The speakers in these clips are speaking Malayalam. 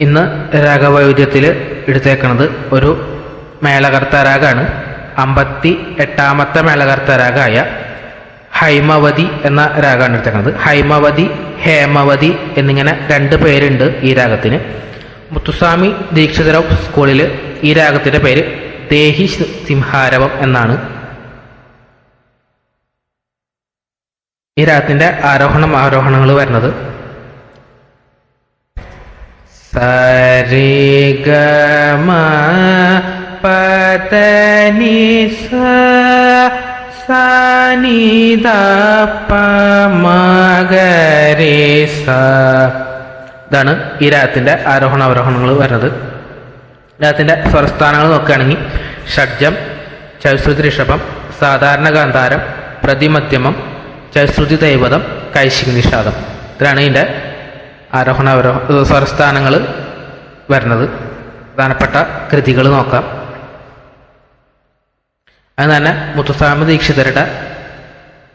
ഇന്ന് രാഗവൈവിധ്യത്തിൽ എടുത്തേക്കുന്നത് ഒരു മേളകർത്ത രാഗാണ് അമ്പത്തി എട്ടാമത്തെ മേളകർത്ത രാഗമായ ഹൈമവതി എന്ന രാഗമാണ് എടുത്തേക്കുന്നത് ഹൈമവതി ഹേമവതി എന്നിങ്ങനെ രണ്ട് പേരുണ്ട് ഈ രാഗത്തിന്. മുത്തുസ്വാമി ദീക്ഷിതരാവ് സ്കൂളിൽ ഈ രാഗത്തിന്റെ പേര് ദേഹി സിംഹാരവം എന്നാണ്. ഈ രാഗത്തിന്റെ ആരോഹണം ആരോഹണങ്ങൾ വരുന്നത്. സരിഗമ പതനി സനിത പമഗരേ സ ഇതാണ് ഈ രാഗത്തിന്റെ ആരോഹണ അവരോഹണങ്ങൾ വരുന്നത്. രാഗത്തിന്റെ സ്വരസ്ഥാനങ്ങൾ നോക്കുകയാണെങ്കിൽ ഷഡ്ജം ചൗശ്രുതി ഋഷഭം സാധാരണ ഗാന്ധാരം പ്രതിമധ്യമം ചൗശ്രുതി ദൈവതം കൈശിക നിഷാദം ഇതാണ് ഇതിന്റെ ആരോഹണ സ്വരസ്ഥാനങ്ങൾ വരുന്നത്. പ്രധാനപ്പെട്ട കൃതികൾ നോക്കാം. അത് തന്നെ മുത്തുസ്വാമി ദീക്ഷിതരുടെ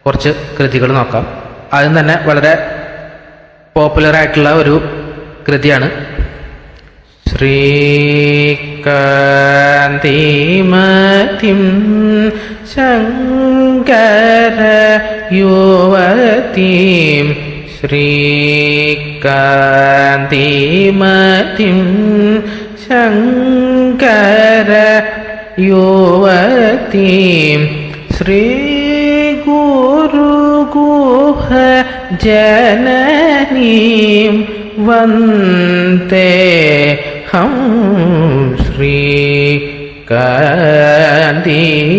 കുറച്ച് കൃതികൾ നോക്കാം. ആദ്യം തന്നെ വളരെ പോപ്പുലറായിട്ടുള്ള ഒരു കൃതിയാണ് ശ്രീകാന്തിമതിം ശങ്കര യുവതീം ശ്രീകാന്തിമതിം ശങ്കര യുവതീം ഗുഹ ജനനീം വന്ദേ ഹം ശ്രീകാന്തിമതിം ഈ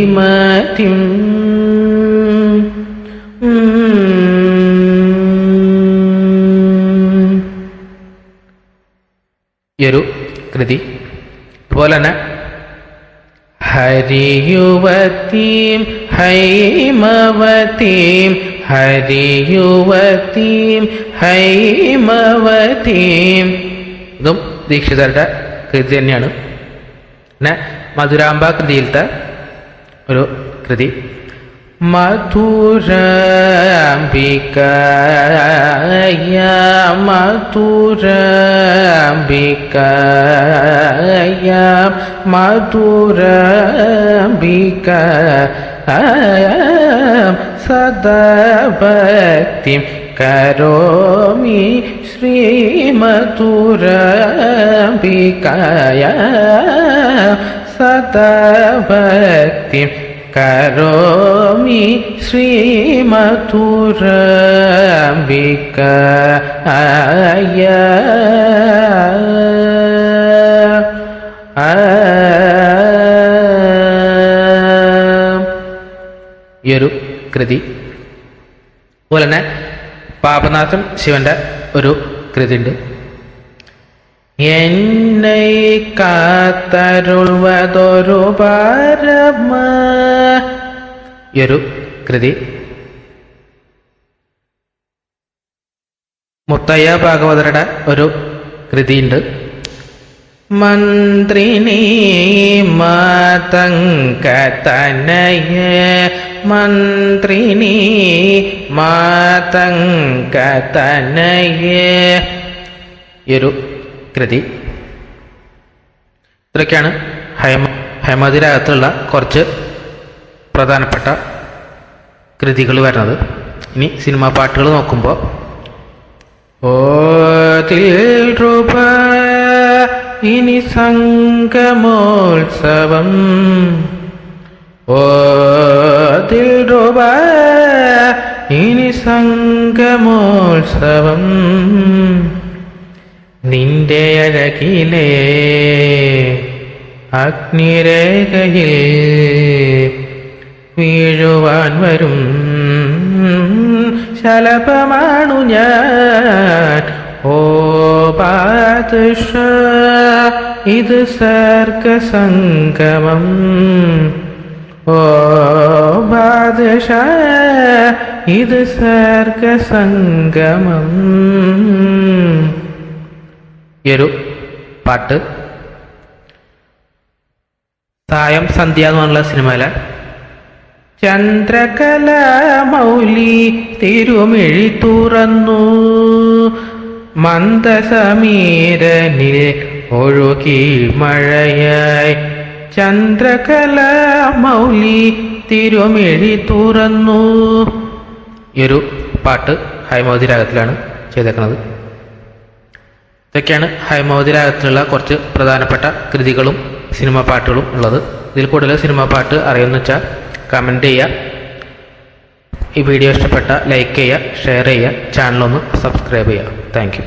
കൃതി അതുപോലെ തന്നെ ഹരിയുവതീം ഹൈമവതീം ഹരിയുവതീം ഹൈമവതീം. ഇതും ദീക്ഷിതരുടെ കൃതി തന്നെയാണ്. പിന്നെ മധുരാംബ കൃതിയിലത്തെ ഒരു കൃതി. मथुर बिकया मथुर मथुरम्बिकया मथुरम्बिक सदा भक्तिं करोमि श्रीमथुरम्बिकया बिकया सदभक्ति കരോമി ശ്രീമധുരാംബികായ ഈ ഒരു കൃതി അതുപോലെ തന്നെ പാപനാഥൻ ശിവന്റെ ഒരു കൃതി ഉണ്ട് എന്നെ കാത്തരുൾവതൊരു പരമ ഈ കൃതി. മുത്തയ്യ ഭാഗവതരുടെ ഒരു കൃതിയുണ്ട്. മന്ത്രിണി മാതങ്കതനയ മന്ത്രിണി മാതങ്കതനയ. തനയ ഒരു കൃതി. ഇത്രയൊക്കെയാണ് ഹൈമ ഹൈമതിരകത്തുള്ള കുറച്ച് പ്രധാനപ്പെട്ട കൃതികൾ വരുന്നത്. ഇനി സിനിമാ പാട്ടുകൾ നോക്കുമ്പോൾ ഓതിൽ രൂപ ഇനി സംഗമോത്സവം. ഓതിൽ രൂപ ഇനി സംഗമോത്സവം. നിന്റെ അഴകിലേ അഗ്നിരേഖയിൽ വീഴുവാൻ വരും. ശലഭമാണു ഞാൻ. ഓ പാതിഷ ഇത് സർഗസംഗമം. ഓ ബാദഷ ഇത് സർഗസംഗമം. ഈ ഒരു പാട്ട് സായം സന്ധ്യ എന്ന് പറഞ്ഞുള്ള സിനിമയിലെ. ചന്ദ്രകല മൗലി തിരുമിഴി തുറന്നു. മന്ദസമീരനിൽ ഒഴുകി മഴയായി. ചന്ദ്രകല മൗലി തിരുമിഴി തുറന്നു. ഈ ഒരു പാട്ട് ഹൈമവതി രാഗത്തിലാണ് ചെയ്തേക്കുന്നത് ഇതൊക്കെയാണ് ഹൈമവതി രാഗത്തിലുള്ള കുറച്ച് പ്രധാനപ്പെട്ട കൃതികളും സിനിമ പാട്ടുകളും ഉള്ളത്. ഇതിൽ കൂടുതൽ സിനിമ പാട്ട് അറിയുമെന്ന് വെച്ചാൽ കമന്റ് ചെയ്യുക. ഈ വീഡിയോ ഇഷ്ടപ്പെട്ട ലൈക്ക് ചെയ്യുക ഷെയർ ചെയ്യുക ചാനലൊന്ന് സബ്സ്ക്രൈബ് ചെയ്യുക. താങ്ക്